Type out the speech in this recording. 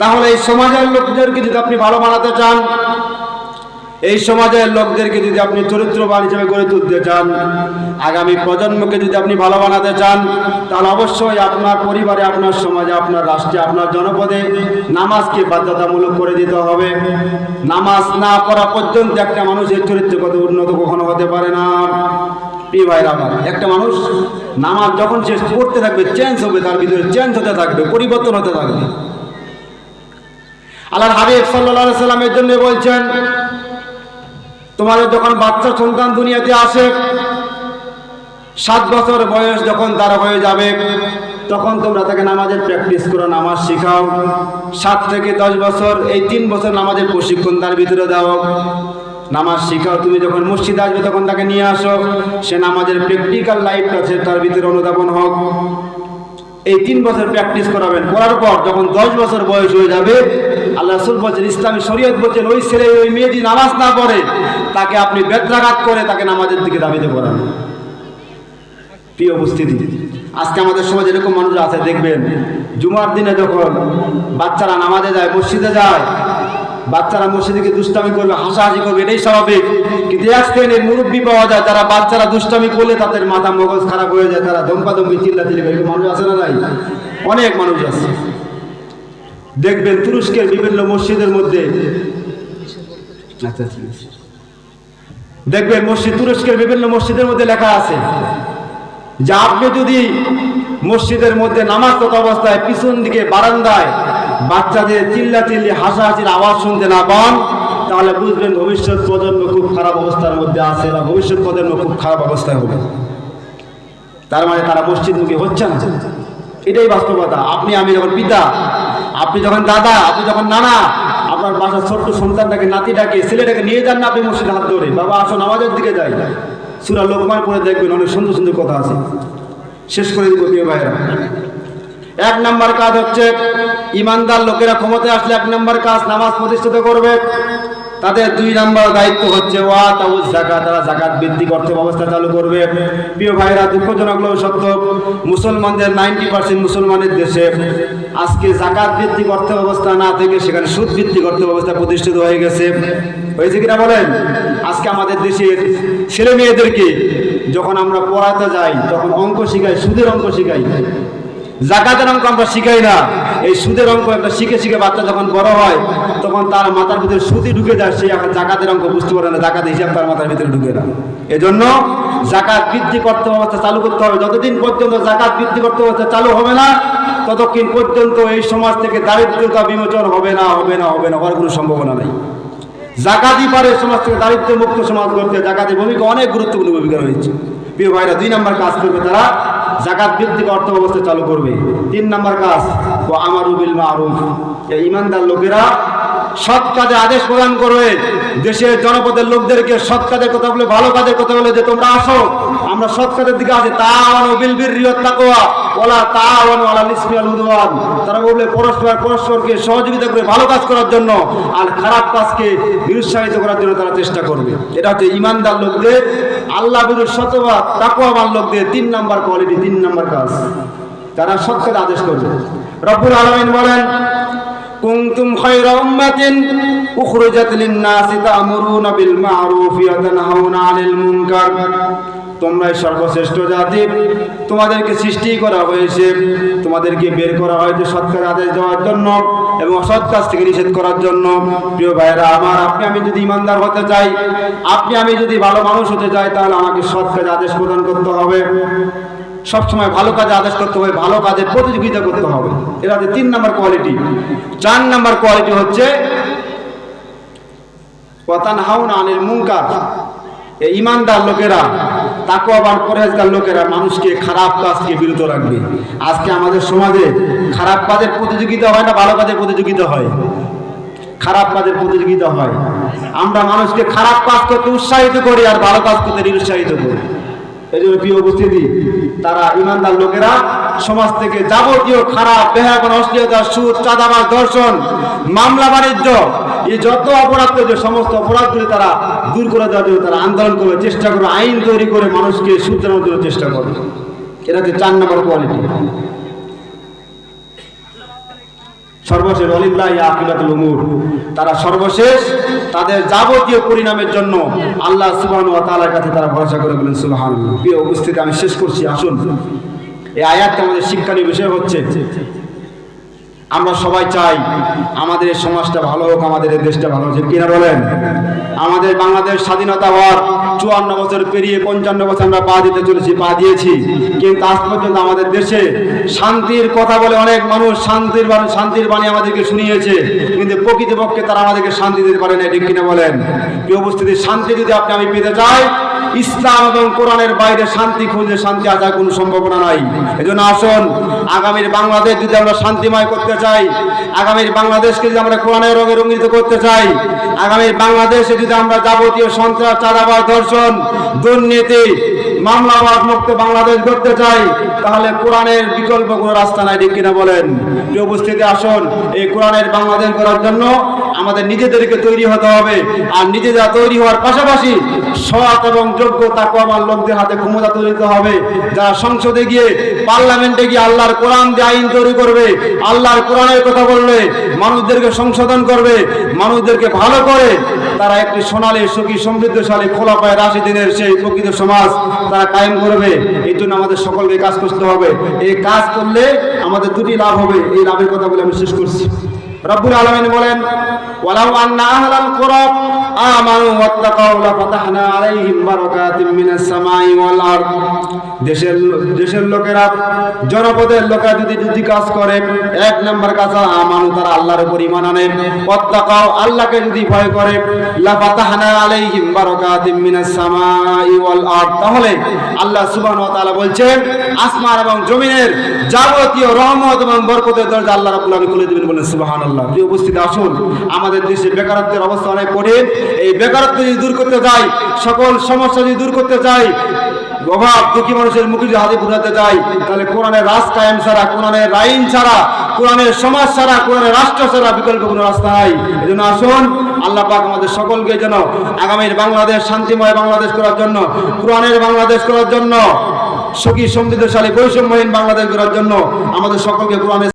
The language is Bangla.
তাহলে এই সমাজের লোকদেরকে যদি আপনি ভালো বানাতে চান, এই সমাজের লোকদেরকে যদি আপনি চরিত্রবান হিসেবে গড়ে তুলতে চান, আগামী প্রজন্মকে যদি আপনি ভালো বানাতে চান, তাহলে অবশ্যই আপনার পরিবারে, আপনার সমাজে, আপনার রাষ্ট্রে, আপনার জনপদে নামাজকে বাধ্যতামূলক করে দিতে হবে। নামাজ না করা পর্যন্ত একটা মানুষের চরিত্রগত উন্নত কখনো হতে পারে না। প্রিয় ভাইরা আমার। একটা মানুষ নামাজ যখন সে পড়তে থাকবে চেঞ্জ হবে, তার ভিতরে চেঞ্জ হতে থাকবে, পরিবর্তন হতে থাকবে। আল্লাহর হাবিব সাল্লাহ সাল্লামের জন্য বলছেন, তোমাদের যখন বাচ্চা সন্তান দুনিয়াতে আসে, সাত বছর বয়স যখন তার হয়ে যাবে, তখন তোমরা তাকে নামাজের প্র্যাকটিস করো, নামাজ শেখাও। সাত থেকে দশ বছর, এই তিন বছর নামাজের প্রশিক্ষণ তার ভিতরে দাও। নামাজ শেখাও। তুমি যখন মসজিদে আসবে তখন তাকে নিয়ে আসো। সে নামাজের প্র্যাকটিক্যাল লাইফটা সে তার ভিতরে অনুধাবন হোক। এই তিন বছর প্র্যাকটিস করাবেন। করার পর যখন দশ বছর বয়স হয়ে যাবে, আল্লাহ রসুল বলছেন, ইসলামী শরীয়ত বলছেন, ওই ছেলে, ওই মেয়ে যদি নামাজ না পড়ে, তাকে আপনি বেত্রাঘাত করে তাকে নামাজের দিকে দাবিতে করান প্রিয় উপস্থিতি, আজকে আমাদের সমাজে এরকম মানুষ আছে, দেখবেন, জুমার দিনে যখন বাচ্চারা নামাজে যায়, মসজিদে যায় বাচ্চারা মসজিদে গিয়ে দুষ্টামি করবে, হাসাহাসি করবে, এটাই স্বাভাবিক। কিন্তু এক শ্রেণির মুরব্বী পাওয়া যায় যারা বাচ্চারা দুষ্টামি করলে তাদের মাথা মগজ খারাপ হয়ে যায়, তারা ধমকাধমকি চিল্লা চিল্লি করে মানুষ আছে না নাই? অনেক মানুষ আছে। দেখবেন তুরস্কের বিভিন্ন মসজিদের মধ্যে আচ্ছা। দেখবেন মসজিদ তুরস্কের বিভিন্ন মসজিদের মধ্যে লেখা আছে যে আপনি যদি মসজিদের মধ্যে নামাজ তত অবস্থায় পিছন দিকে বারান্দায় বাচ্চাদের চিল্লা চিল্লি, হাসাহাসির আওয়াজ শুনতে না পান, তাহলে বুঝবেন ভবিষ্যৎ প্রজন্ম খুব খারাপ অবস্থার মধ্যে আছে বা ভবিষ্যৎ প্রজন্ম খুব খারাপ অবস্থায় হবে। তার মানে তারা মসজিদমুখী হচ্ছে না। এটাই বাস্তবতা। আপনি আমি যখন পিতা, আপনি যখন দাদা, আপনি যখন নানা, আপনার বাসার ছোট্ট সন্তানটাকে, নাতিটাকে, ছেলেটাকে নিয়ে যান না আপনি মসজিদে হাত ধরে। বাবা, আসো, নামাজের দিকে যাই। সুরা লোকমান পরে দেখবেন অনেক সুন্দর সুন্দর কথা আছে। শেষ করে দিব প্রিয় ভাইরা এক নাম্বার কাজ হচ্ছে ইমানদার লোকেরা ক্ষমতায় আসলে এক নাম্বার কাজ নামাজ প্রতিষ্ঠিত করবে। তাদের দুই নাম্বার দায়িত্ব হচ্ছে ওয়া তাউজ তারা জাকাত বৃদ্ধি করতে ব্যবস্থা চালু করবে। প্রিয় ভাইরা, দুঃখজনক হলেও সত্য, মুসলমানদের নাইনটি পার্সেন্ট মুসলমানের দেশে আজকে জাকাত বৃদ্ধি করতে ব্যবস্থা না থেকে সেখানে সুদ বৃদ্ধি করতে ব্যবস্থা প্রতিষ্ঠিত হয়ে গেছে। হয়েছে কিনা বলেন? আজকে আমাদের দেশের ছেলে মেয়েদেরকে যখন আমরা পড়াতে যাই, তখন অঙ্ক শিখাই, সুদের অঙ্ক শিখাই জাকাতের অঙ্ক আমরা শিখাই না। এই সুদের অঙ্ক একটা শিখে শিখে বাচ্চা যখন বড় হয়, তখন তার মাথার ভিতরে সুদি ঢুকে যায়, সে এখন জাকাতের অঙ্ক বুঝতে পারে না, জাকাত হিসাব তার মাথার ভিতরে ঢুকে না। এজন্য জাকাত বৃদ্ধি করতে অবস্থা চালু করতে হবে। যতদিন পর্যন্ত জাকাত বৃদ্ধি করতে অবস্থা চালু হবে না, ততক্ষণ পর্যন্ত এই সমাজ থেকে দারিদ্রতা বিমোচন হবে না হবে না হবে না, হওয়ার কোনো সম্ভাবনা নেই। জাকাতই পারে সমাজ থেকে দারিদ্র মুক্ত সমাজ করতে জাকাতের ভূমিকা অনেক গুরুত্বপূর্ণ ভূমিকা রয়েছে। প্রিয় ভাইরা, দুই নাম্বার কাজ করবে তারা জাকাত ভিত্তিক অর্থ ব্যবস্থা চালু করবে। তিন নম্বর কাজ ও আমার উবিল মারুফ। ইমানদার লোকেরা সৎ কাজে আদেশ প্রদান করবে। দেশের জনপদের লোকদেরকে সৎ কাজের কথা বলে, ভালো কাজের কথা বলে যে তোমরা আসো, আমরা সৎ কাজের দিকে আছি। তাওয়ান বিল বির রিয়ত তাকওয়া ওলা উদওয়ান। তারা বলবে, পরস্পর পরস্পরকে সহযোগিতা করে ভালো কাজ করার জন্য, আর খারাপ কাজকে নিরুৎসাহিত করার জন্য তারা চেষ্টা করবে। এটা হচ্ছে ইমানদার লোকদের আল্লাহ বিরুদ্ধ শতবা তাকওয়াবান লোকদের তিন নাম্বার কোয়ালিটি, তিন নাম্বার কাজ। তারা সৎ কাজে আদেশ করবে। রব্বুল আলামিন বলেন কুনতুম খায়রা উম্মাতিন উখরিজাত লিন-নাসি তা'মুরুনা বিল মা'রুফ ওয়া তানহাউনা 'আনিল মুনকার। তোমরাই সর্বশ্রেষ্ঠ জাতি, তোমাদেরকে সৃষ্টি করা হয়েছে, তোমাদেরকে বের করা হয়েছে সৎ কাজ আদেশ দেওয়ার জন্য এবং অসৎ কাজ থেকে নিষেধ করার জন্য। প্রিয় ভাইরা আমার, আপনি আমি যদি ইমানদার হতে চাই, আপনি আমি যদি ভালো মানুষ হতে চাই, তাহলে আমাকে সৎ কাজ আদেশ প্রদান করতে হবে। সবসময় ভালো কাজে আদেশ করতে হবে, ভালো কাজের প্রতিযোগিতা করতে হবে। এটা হচ্ছে তিন নম্বর কোয়ালিটি চার নাম্বার কোয়ালিটি হচ্ছে ইমানদার লোকেরা, তাকওয়াবান পরহেজগার লোকেরা মানুষকে খারাপ কাজকে বিরত রাখবে। আজকে আমাদের সমাজে খারাপ কাজের প্রতিযোগিতা হয় না, ভালো কাজের প্রতিযোগিতা হয়? খারাপ কাজের প্রতিযোগিতা হয়। আমরা মানুষকে খারাপ কাজ করতে উৎসাহিত করি আর ভালো কাজ করতে নিরুৎসাহিত করি। তারা ইমানদার লোকেরা, সমাজ থেকে যাবতীয় খারাপ অশ্লীলতা, সুদ ধর্ষণ, মামলা যত অপরাধ সমস্ত অপরাধগুলি তারা দূর করে তারা আন্দোলন করবে, চেষ্টা করবে, আইন তৈরি করে মানুষকে শুধরানোর জন্য চেষ্টা করবে। এটা হচ্ছে চার নম্বর কোয়ালিটি। সর্বশেষ অলিল্লাহ আকিবাতুল উমুর। তারা সর্বশেষ তাদের যাবতীয় পরিণামের জন্য আল্লাহ সুবহান ওয়া তাআলার কাছে তারা ভরসা করে বলেন, সুবহানাল্লাহ। প্রিয় উপস্থিতি, আমি শেষ করছি, আসুন। এই আয়াতটা আমাদের শিক্ষণীয় বিষয় হচ্ছে, আমরা সবাই চাই আমাদের সমাজটা ভালো হোক, আমাদের দেশটা ভালো হোক। কিনা বলেন? আমাদের বাংলাদেশ স্বাধীনতা হওয়ার চুয়ান্ন বছর পেরিয়ে পঞ্চান্ন বছর আমরা পা দিতে চলেছি, পা দিয়েছি। কিন্তু আজ পর্যন্ত আমাদের দেশে শান্তির কথা বলে অনেক মানুষ শান্তির শান্তির বাণী আমাদেরকে শুনিয়েছে। কিন্তু প্রকৃতপক্ষে তারা আমাদেরকে শান্তি দিতে পারে না ঠিক কিনা বলেন? কি উপস্থিতি, শান্তি যদি আপনি আমি পেতে চাই ইসলাম এবং কোরআনের বাইরে শান্তি খুঁজে শান্তি আসার কোনো সম্ভাবনা নাই। এজন্য আসুন, আগামীর বাংলাদেশ যদি আমরা শান্তিময় করতে চাই, আগামীর বাংলাদেশকে যদি আমরা কোরআনের রঙে রঙিত করতে চাই, আগামীর বাংলাদেশে যদি আমরা যাবতীয় সন্ত্রাস চাঁদাবাদ ধর্ষণ, দুর্নীতি মামলাবাদ মুক্ত বাংলাদেশ করতে চাই, তাহলে কোরআনের বিকল্প কোনো রাস্তা নাই, ঠিক কিনা বলেন? প্রিয় উপস্থিতি, আসুন, এই কোরআনের বাংলাদেশ করার জন্য আমাদের নিজেদেরকে তৈরি হতে হবে। আর নিজেরা তৈরি হওয়ার পাশাপাশি সৎ এবং যোগ্য তাকে আমার লোকদের হাতে ক্ষমতা তৈরি হবে। যারা সংসদে গিয়ে পার্লামেন্টে গিয়ে আল্লাহর কোরআন দিয়ে আইন তৈরি করবে, আল্লাহর কোরআনের কথা বলবে মানুষদেরকে সংশোধন করবে, মানুষদেরকে ভালো করে তারা একটি সোনালী, সুখী, সমৃদ্ধশালী খোলা পায় রাশি দিনের সেই প্রকৃত সমাজ তারা কায়েম করবে, এই জন্য আমাদের সকলকে কাজ করতে হবে। এই কাজ করলে আমাদের দুটি লাভ হবে, এই লাভের কথা বলে আমি শেষ করছি। রব্বুল আলামিন বলেন, ওয়ালাউ আন্না আহলাল আমানু ওয়াত্তাকাউ লাফাতাহনা আলাইহিম মিনাস সামাই ওয়াল আরদ। দেশের দেশের লোকেরা, জনপদের লোকেরা যদি কাজ করে, এক কাজ আমানু তারা আল্লাহর উপর ঈমান আনে। ওয়াত্তাকাউ আল্লাহকে যদি ভয় করে, লাফাতাহনা আলাইহিম বারাকাতিম মিনাস সামাই ওয়াল আরদ। তাহলে আল্লাহ সুবহানাহু ওয়া তাআলা বলছেন, আসমান এবং জমিনের যাবতীয় রহমত এবং বরকতের দরজা আল্লাহ রাব্বুল আলামিন খুলে দিবেন বলেন সুবহানাল্লাহ। প্রিয় উপস্থিতি আসুন, আমাদের দেশে বেকারত্বের অবস্থা অনেক কঠিন। এই বেকারত্ব যদি দূর করতে চাই সকল সমস্যা যদি দূর করতে চাই অভাব, দুঃখী মানুষের মুখে যদি হাতে বুঝাতে চাই তাহলে কোরআনের রাজ কায়েম ছাড়া, কোরআনের আইন ছাড়া, কোরআনের সমাজ ছাড়া, কোরআনের রাষ্ট্র ছাড়া বিকল্প কোনো রাস্তা নাই। এই জন্য আসুন, আল্লাহ পাক আমাদের সকলকে যেন আগামীর বাংলাদেশ, শান্তিময় বাংলাদেশ করার জন্য, কোরআনের বাংলাদেশ করার জন্য, সুখী, সমৃদ্ধশালী, বৈষম্যহীন বাংলাদেশ করার জন্য আমাদের সকলকে কোরআনের